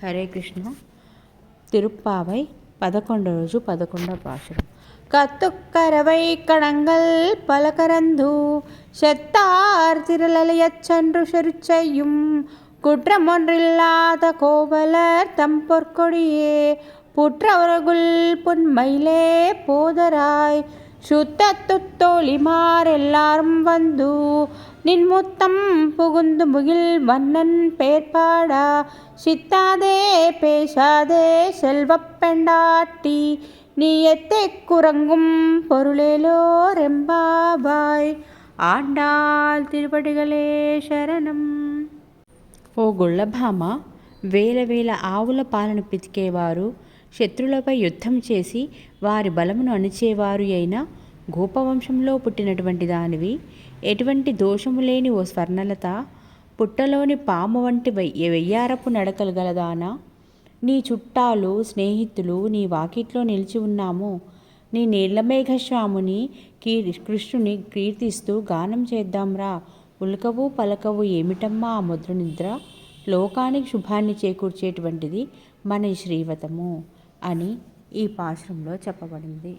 హరే కృష్ణ తిరుప్పావై పదకొండో రోజు పదకొండవ పాశురం கத்துக்கரவை கடங்கள் பலகரந்து செத்தார் திரளையச்சன்று செருச்செய்யும் குற்றமொன்றில்லாத கோவலர் தம் பொற்கொடியே புற்றவர்கள் புன்மையிலே போதராய் சுத்தத்துத்தோழிமார் எல்லாரும் வந்து நின் முத்தம் புகுந்து முகில் மன்னன் பேர்பாடா சித்தாதே பேசாதே செல்வப் பெண்டாட்டி நீ எத்தை குரங்கும் பொருளேலோ రెంబాబాయ్ ఆండాల్ తిరుపడిగలే శరణం ఓ గొళ్ళభామ వేల వేల ఆవుల పాలను పితికేవారు శత్రులపై యుద్ధం చేసి వారి బలమును అణిచేవారు అయిన గోపవంశంలో పుట్టినటువంటి దానివి. ఎటువంటి దోషము లేని ఓ స్వర్ణలత పుట్టలోని పాము వంటి వెయ్యారపు నడకలు గలదానా? నీ చుట్టాలు స్నేహితులు నీ వాకిట్లో నిలిచి ఉన్నాము. నీ నీలమేఘశ్వాముని కీ కృష్ణుని కీర్తిస్తూ గానం చేద్దాంరా. ఉల్కవు పలకవు ఏమిటమ్మా ఆ ముద్రనిద్ర లోకానికి శుభాన్ని చేకూర్చేటువంటిది మన శ్రీవతము అని ఈ పాశ్రంలో చెప్పబడింది.